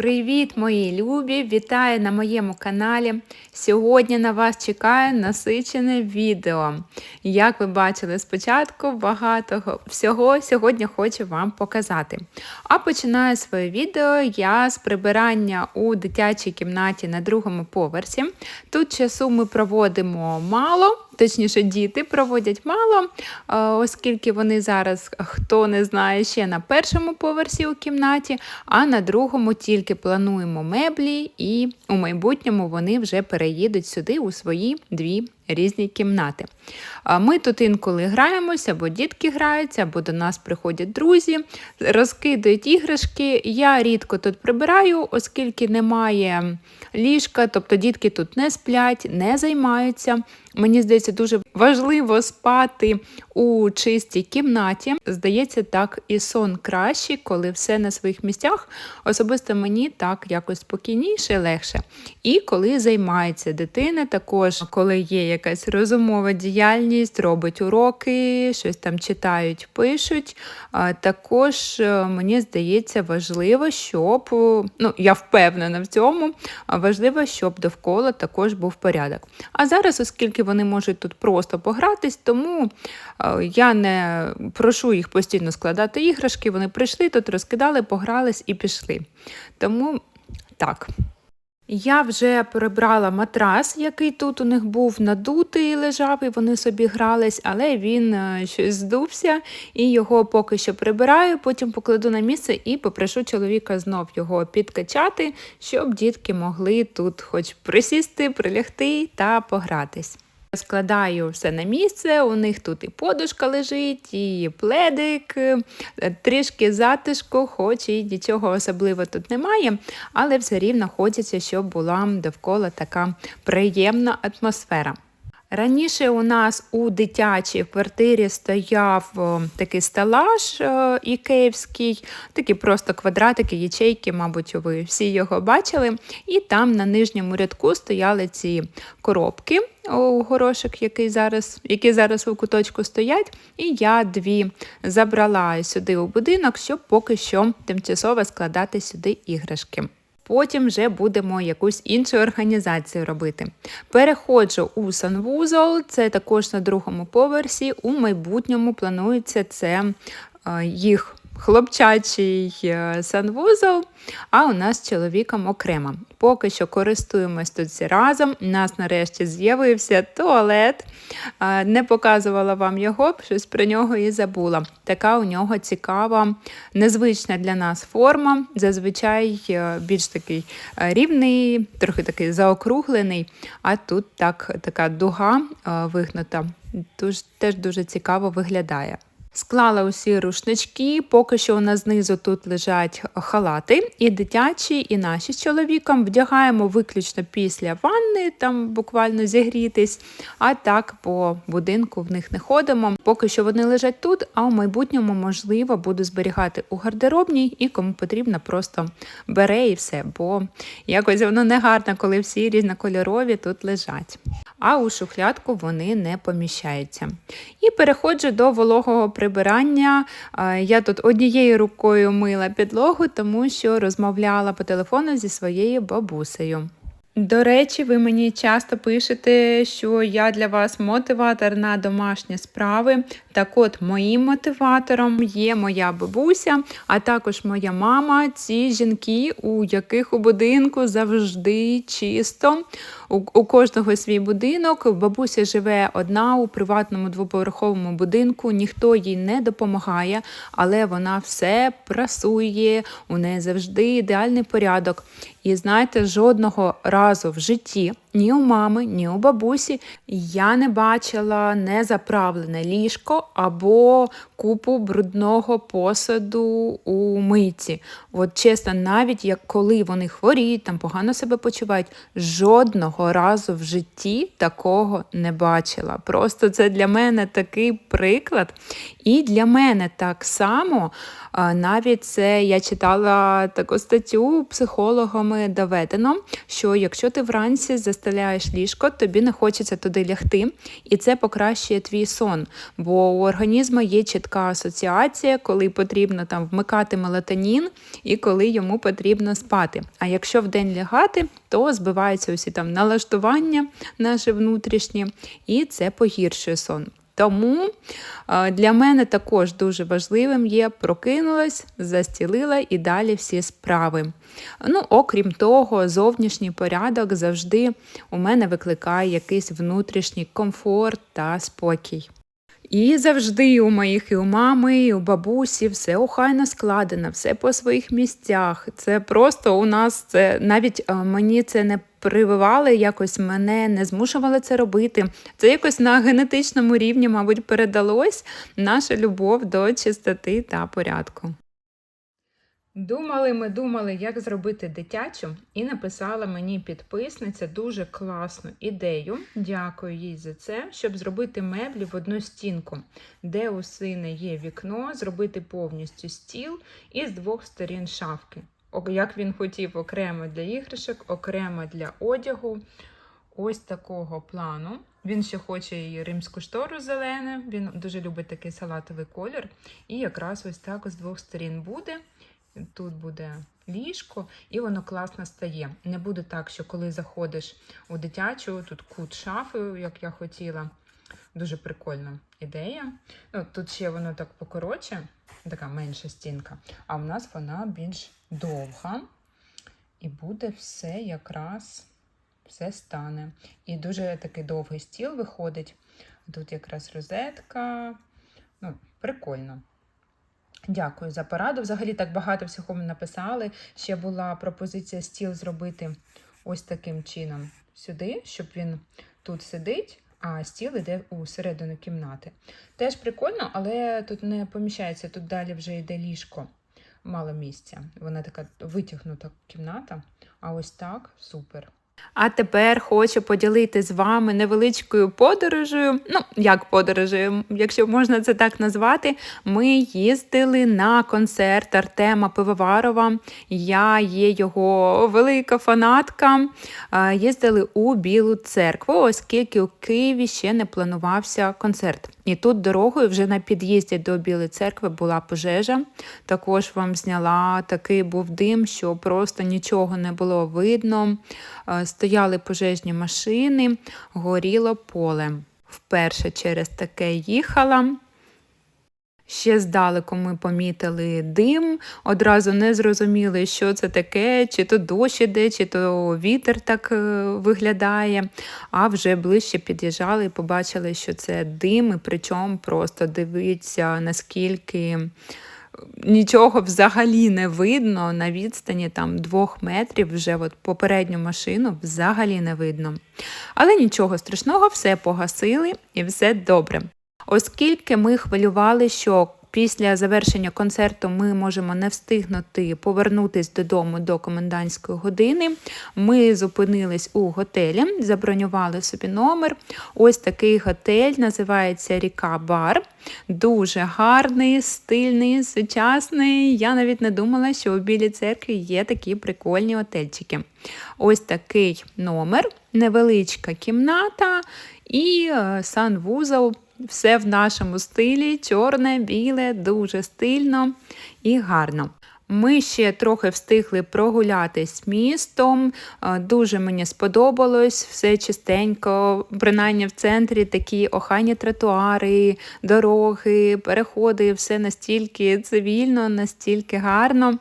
Привіт, мої любі! Вітаю на моєму каналі. Сьогодні на вас чекає насичене відео. Як ви бачили спочатку, багато всього сьогодні хочу вам показати. А починаю своє відео я з прибирання у дитячій кімнаті на другому поверсі. Тут часу ми проводимо мало. Точніше, діти проводять мало, е, оскільки вони зараз, хто не знає, ще на першому поверсі у кімнаті, а на другому тільки плануємо меблі, і у майбутньому вони вже переїдуть сюди у свої дві різні кімнати. Ми тут інколи граємося, або дітки граються, або до нас приходять друзі, розкидають іграшки. Я рідко тут прибираю, оскільки немає ліжка, тобто дітки тут не сплять, не займаються. Мені здається, дуже важливо спати у чистій кімнаті. Здається, так і сон кращий, коли все на своїх місцях. Особисто мені так якось спокійніше, легше. І коли займається дитина, також коли є якась розумова діяльність, робить уроки, щось там читають, пишуть. Також е, мені здається важливо, щоб ну я впевнена в цьому, важливо, щоб довкола також був порядок. А зараз, оскільки вони можуть тут просто погратись, тому е, я не прошу їх постійно складати іграшки. Вони прийшли, тут розкидали, погрались і пішли. Тому так. Я вже прибрала матрас, який тут у них був надутий, лежав, і вони собі грались, але він е, щось здувся і його поки що прибираю, потім покладу на місце і попрошу чоловіка знов його підкачати, щоб дітки могли тут хоч присісти, прилягти та погратись. Складаю все на місце, у них тут і подушка лежить, і пледик, е, трішки затишку, хоч і нічого особливо тут немає, але все рівно хочеться, щоб була довкола така приємна атмосфера. Раніше у нас у дитячій квартирі стояв такий стелаж е, ікеївський, такі просто квадратики, ячейки, мабуть, ви всі його бачили. І там на нижньому рядку стояли ці коробки у горошок, які зараз, які зараз у куточку стоять. І я дві забрала сюди у будинок, щоб поки що тимчасово складати сюди іграшки потім вже будемо якусь іншу організацію робити. Переходжу у санвузол, це також на другому поверсі. У майбутньому планується це е, їх хлопчачий е, санвузол, а у нас з чоловіком окремо. Поки що користуємось тут всі разом. У нас нарешті з'явився туалет. Е, не показувала вам його, щось про нього і забула. Така у нього цікава, незвична для нас форма. Зазвичай е, більш такий рівний, трохи такий заокруглений, а тут так, така дуга вигнута. Тож теж дуже цікаво виглядає. Склала усі рушнички, поки що у нас знизу тут лежать халати, і дитячі, і наші з чоловіком вдягаємо виключно після ванни, там буквально зігрітись, а так по будинку в них не ходимо. Поки що вони лежать тут, а у майбутньому, можливо, буду зберігати у гардеробній і кому потрібно, просто бере і все, бо якось воно не гарно, коли всі різнокольорові тут лежать. А у шухлядку вони не поміщаються. І переходжу до вологого прибирання. Я тут однією рукою мила підлогу, тому що розмовляла по телефону зі своєю бабусею. До речі, ви мені часто пишете, що я для вас мотиватор на домашні справи. Так от, моїм мотиватором є моя бабуся, а також моя мама, ці жінки, у яких у будинку завжди чисто. У, у кожного свій будинок. Бабуся живе одна у приватному двоповерховому будинку, ніхто їй не допомагає, але вона все прасує, у неї завжди ідеальний порядок. І знаєте, жодного разу в житті ні у мами, ні у бабусі я не бачила незаправлене ліжко або купу брудного посаду у митці. От чесно, навіть як коли вони хворіють, там погано себе почувають, жодного разу в житті такого не бачила. Просто це для мене такий приклад. І для мене так само, навіть це я читала таку статтю психологами доведено, що якщо ти вранці застеляєш ліжко, тобі не хочеться туди лягти, і це покращує твій сон. Бо у організму є чітка асоціація, коли потрібно там вмикати мелатонін і коли йому потрібно спати. А якщо вдень лягати, то збиваються усі там налаштування наші внутрішні, і це погіршує сон. Тому е, для мене також дуже важливим є прокинулась, застілила і далі всі справи. Ну, Окрім того, зовнішній порядок завжди у мене викликає якийсь внутрішній комфорт та спокій. І завжди у моїх і у мами, і у бабусі все охайно складено, все по своїх місцях. Це просто у нас це навіть е, мені це не прививали, якось мене не змушували це робити. Це якось на генетичному рівні, мабуть, передалось наша любов до чистоти та порядку. Думали, ми думали, як зробити дитячу, і написала мені підписниця дуже класну ідею. Дякую їй за це, щоб зробити меблі в одну стінку, де у сина є вікно, зробити повністю стіл і з двох сторін шафки. Як він хотів окремо для іграшок, окремо для одягу. Ось такого плану. Він ще хоче і римську штору зелену, він дуже любить такий салатовий колір. І якраз ось так з двох сторін буде. Тут буде ліжко, і воно класно стає. Не буде так, що коли заходиш у дитячу, тут кут шафи, як я хотіла. Дуже прикольна ідея. Ну, Тут ще воно так покоротше, така менша стінка, а в нас вона більш довга. І буде все якраз все стане. І дуже такий довгий стіл виходить. Тут якраз розетка. Ну, Прикольно. Дякую за пораду. Взагалі так багато всього ми написали. Ще була пропозиція стіл зробити ось таким чином сюди, щоб він тут сидить, а стіл йде у середину кімнати. Теж прикольно, але тут не поміщається, тут далі вже йде ліжко, мало місця. Вона така витягнута кімната. А ось так супер. А тепер хочу поділити з вами невеличкою подорожею. Ну, як подорожею, якщо можна це так назвати, ми їздили на концерт Артема Пивоварова. Я є його велика фанатка. Їздили у Білу церкву, оскільки у Києві ще не планувався концерт. І тут дорогою вже на під'їзді до Білої церкви була пожежа. Також вам зняла такий був дим, що просто нічого не було видно. Е, стояли пожежні машини, горіло поле. Вперше через таке їхала. Ще здалеку ми помітили дим, одразу не зрозуміли, що це таке, чи то дощ іде, чи то вітер так е, виглядає. А вже ближче під'їжджали і побачили, що це дим, і причому просто дивиться, наскільки нічого взагалі не видно на відстані там двох метрів, вже от попередню машину взагалі не видно. Але нічого страшного, все погасили і все добре. Оскільки ми хвилювали, що після завершення концерту ми можемо не встигнути повернутися додому до комендантської години. Ми зупинились у готелі, забронювали собі номер. Ось такий готель називається Ріка Бар. Дуже гарний, стильний, сучасний. Я навіть не думала, що у Білій церкві є такі прикольні отельчики. Ось такий номер, невеличка кімната і е, санвузол. Все в нашому стилі, чорне, біле, дуже стильно і гарно. Ми ще трохи встигли прогулятись містом. Дуже мені сподобалось все чистенько, принаймні в центрі такі охайні тротуари, дороги, переходи, все настільки цивільно, настільки гарно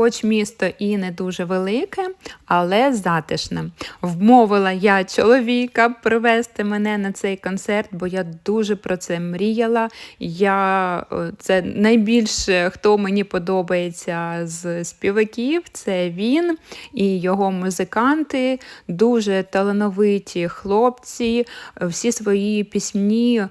хоч місто і не дуже велике, але затишне. Вмовила я чоловіка привезти мене на цей концерт, бо я дуже про це мріяла. Я, Це найбільше, хто мені подобається з співаків, це він і його музиканти, дуже талановиті хлопці. Всі свої пісні е,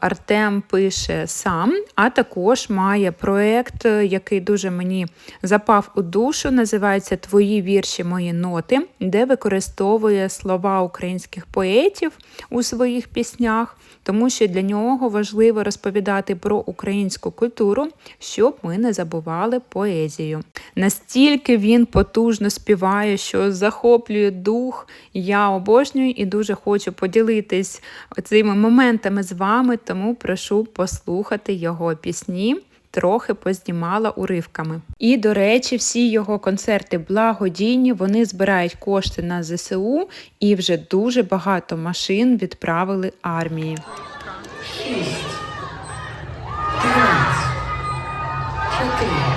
Артем пише сам, а також має проєкт, який дуже мені запав впав у душу, називається Твої вірші, мої ноти, де використовує слова українських поетів у своїх піснях, тому що для нього важливо розповідати про українську культуру, щоб ми не забували поезію. Настільки він потужно співає, що захоплює дух. Я обожнюю і дуже хочу поділитись цими моментами з вами, тому прошу послухати його пісні. Трохи познімала уривками. І, до речі, всі його концерти благодійні, вони збирають кошти на ЗСУ і вже дуже багато машин відправили армії. шість, п'ять, чотири,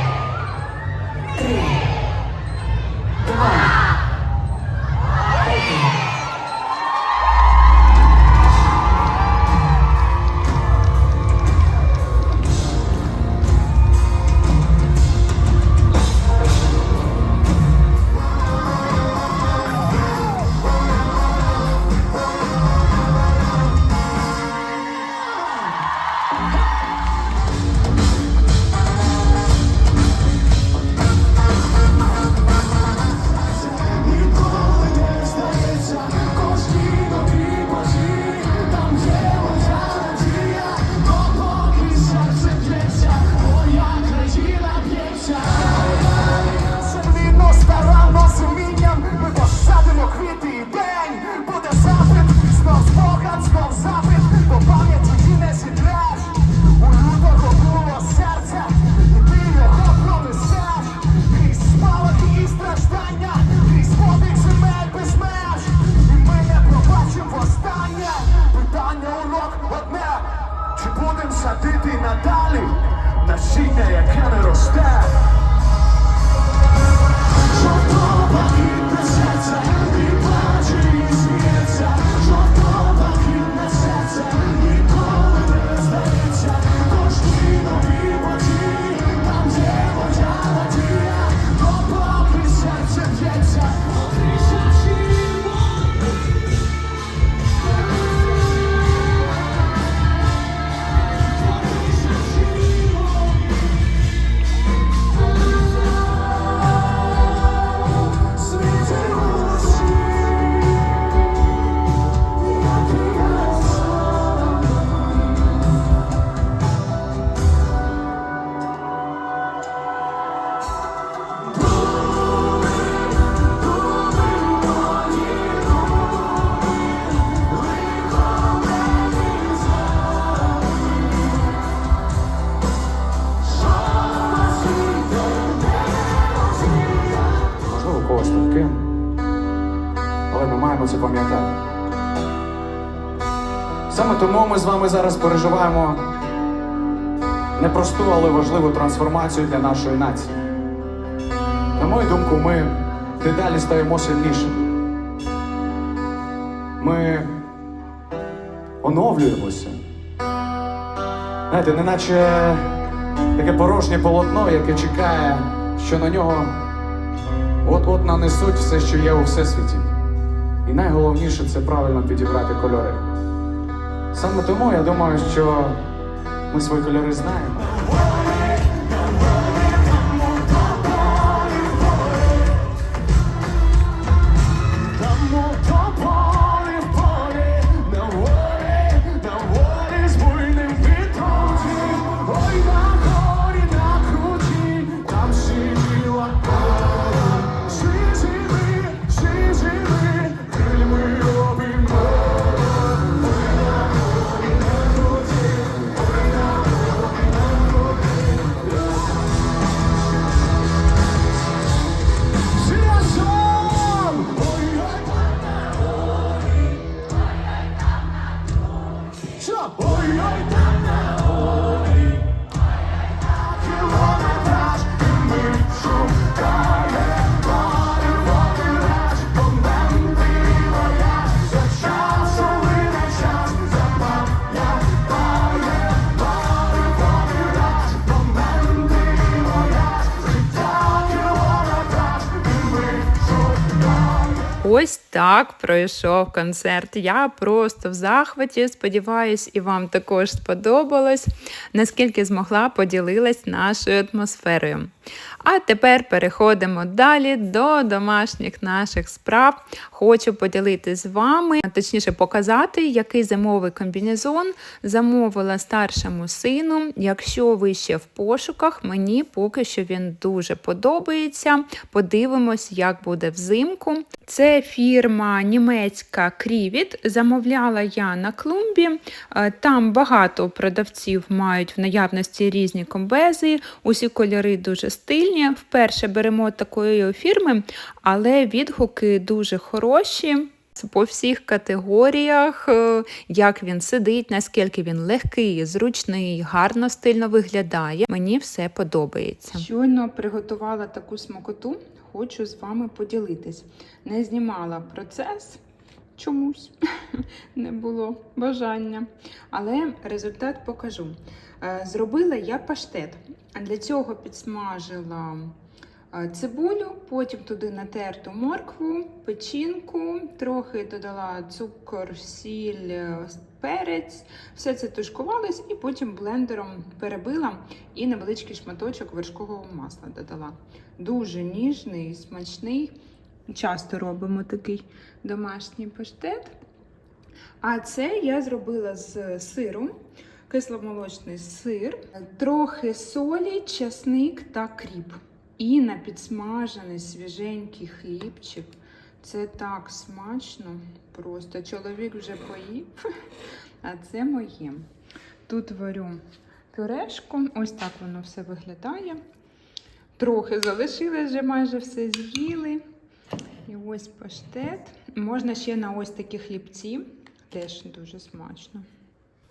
переживаємо непросту, але важливу трансформацію для нашої нації. На мою думку, ми дедалі стаємо сильнішими. Ми оновлюємося. Знаєте, неначе таке порожнє полотно, яке чекає, що на нього От-от нанесуть все, що є у всесвіті. І найголовніше це правильно підібрати кольори. Саме тому я думаю, що ми свої кольори знаємо. Так пройшов концерт. Я просто в захваті. Сподіваюсь, і вам також сподобалось, наскільки змогла поділилась нашою атмосферою. А тепер переходимо далі до домашніх наших справ. Хочу поділитися з вами, точніше показати, який зимовий комбінезон замовила старшому сину. Якщо ви ще в пошуках, мені поки що він дуже подобається. Подивимось, як буде взимку. Це фірма німецька Крівіт. Замовляла я на клумбі. Е, Там багато продавців мають в наявності різні комбези, усі кольори дуже стильні. Вперше беремо такої фірми, але відгуки дуже хороші. По всіх категоріях, е, як він сидить, наскільки він легкий, зручний, гарно стильно виглядає. Мені все подобається. Щойно приготувала таку смакоту, хочу з вами поділитись. Не знімала процес чомусь, не було бажання. Але результат покажу. Е, Зробила я паштет. Для цього підсмажила е, цибулю, потім туди натерту моркву, печінку, трохи додала цукор, сіль, е, перець. Все це тушкувалось і потім блендером перебила і невеличкий шматочок вершкового масла додала. Дуже ніжний, смачний. Часто робимо такий домашній паштет. А це я зробила з сиру, кисломолочний сир, трохи солі, часник та кріп. І на підсмажений свіженький хлібчик. Це так смачно. Просто чоловік вже поїв, а це моє. Тут варю пюрешку. Ось так воно все виглядає. Трохи залишилось, вже майже все з'їли. І ось паштет. Можна ще на ось такі хлібці. Теж дуже смачно.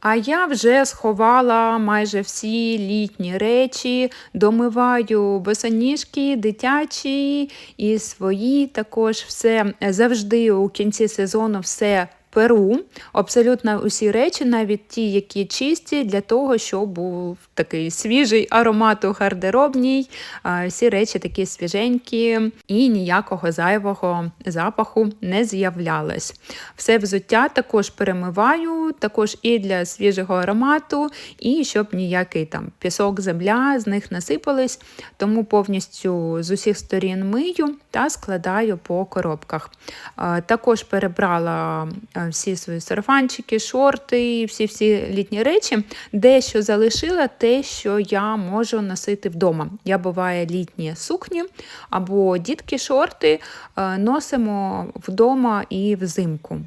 А я вже сховала майже всі літні речі, домиваю босоніжки, дитячі і свої. Також все завжди у кінці сезону все перу. Абсолютно усі речі, навіть ті, які чисті, для того, щоб був такий свіжий аромат у гардеробній. Всі речі такі свіженькі і ніякого зайвого запаху не з'являлось. Все взуття також перемиваю, також і для свіжого аромату, і щоб ніякий там пісок, земля з них насипались, тому повністю з усіх сторін мию та складаю по коробках. Також перебрала всі свої сарафанчики, шорти, всі-всі літні речі. Дещо залишила те, що я можу носити вдома. Я буває літні сукні або дітки шорти е, носимо вдома і взимку.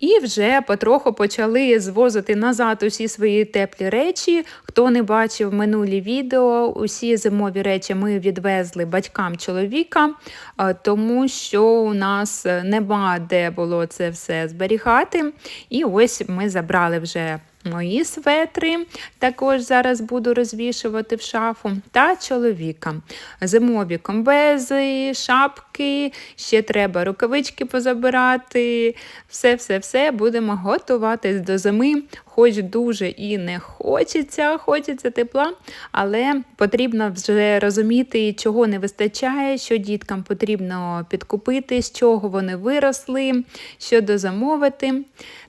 І вже потроху почали звозити назад усі свої теплі речі. Хто не бачив минулі відео, усі зимові речі ми відвезли батькам чоловіка, е, тому що у нас нема де було це все зберігати. І ось ми забрали вже. Мої светри також зараз буду розвішувати в шафу та чоловіка. Зимові комбези, шапки, ще треба рукавички позабирати. Все-все-все будемо готуватись до зими. Хоч дуже і не хочеться, хочеться тепла, але потрібно вже розуміти, чого не вистачає, що діткам потрібно підкупити, з чого вони виросли, що дозамовити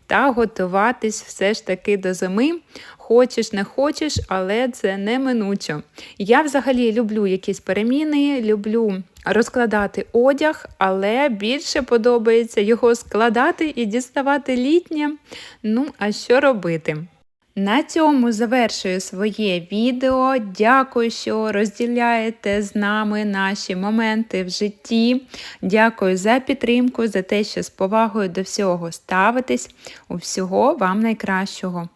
та готуватись все ж таки до зими. Хочеш, не хочеш, але це неминуче. Я взагалі люблю якісь переміни, люблю розкладати одяг, але більше подобається його складати і діставати літнє. Ну, а що робити? На цьому завершую своє відео. Дякую, що розділяєте з нами наші моменти в житті. Дякую за підтримку, за те, що з повагою до всього ставитесь. У всього вам найкращого.